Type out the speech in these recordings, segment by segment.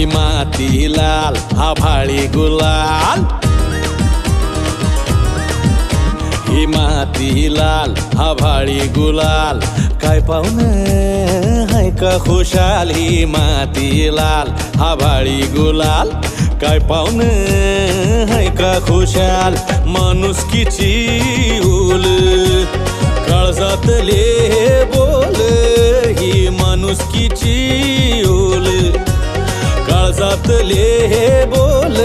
ही माती लाल आभाळी गुलाल. ही लाल आभाळी गुलाल. काय पाहुणं हाय का खुशाल ही लाल आभाळी गुलाल. काय पाहुणं हाय का खुशाल माणुसकीची उल काळजातले काळजातले हे बोल.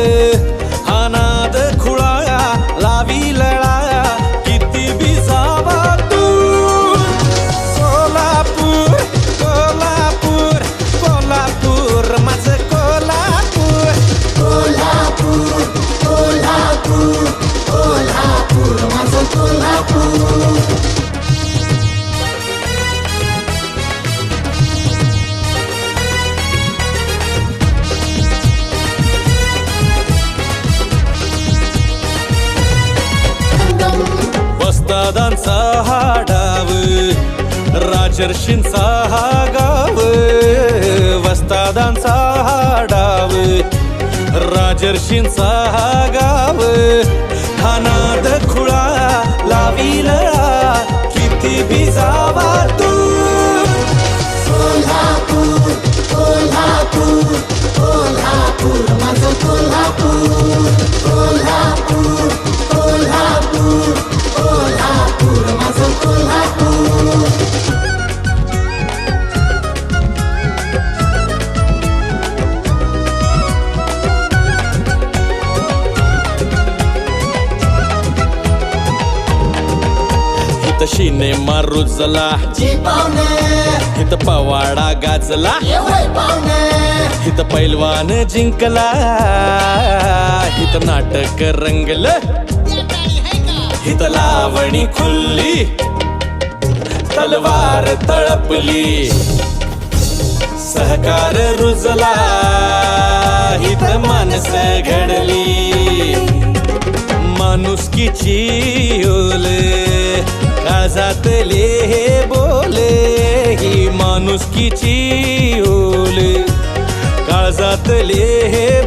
दादांचा हा डाव राजर्षींचा हा गाव वस्तादांचा हा डाव राजर्षींचा हा गाव हा नाद खुळा लावीला इथं शिनेमा रुजला. इथं पवाडा गाजला. इथं पैलवान जिंकला. इथं नाटक रंगलं. इथं लावणी खुल्ली. तलवार तळपली. सहकार रुजला. इथं माणस घडली. माणुसकीची ओल. काळजातले हे बोले ही माणुसकीची ओले. काळजातले हे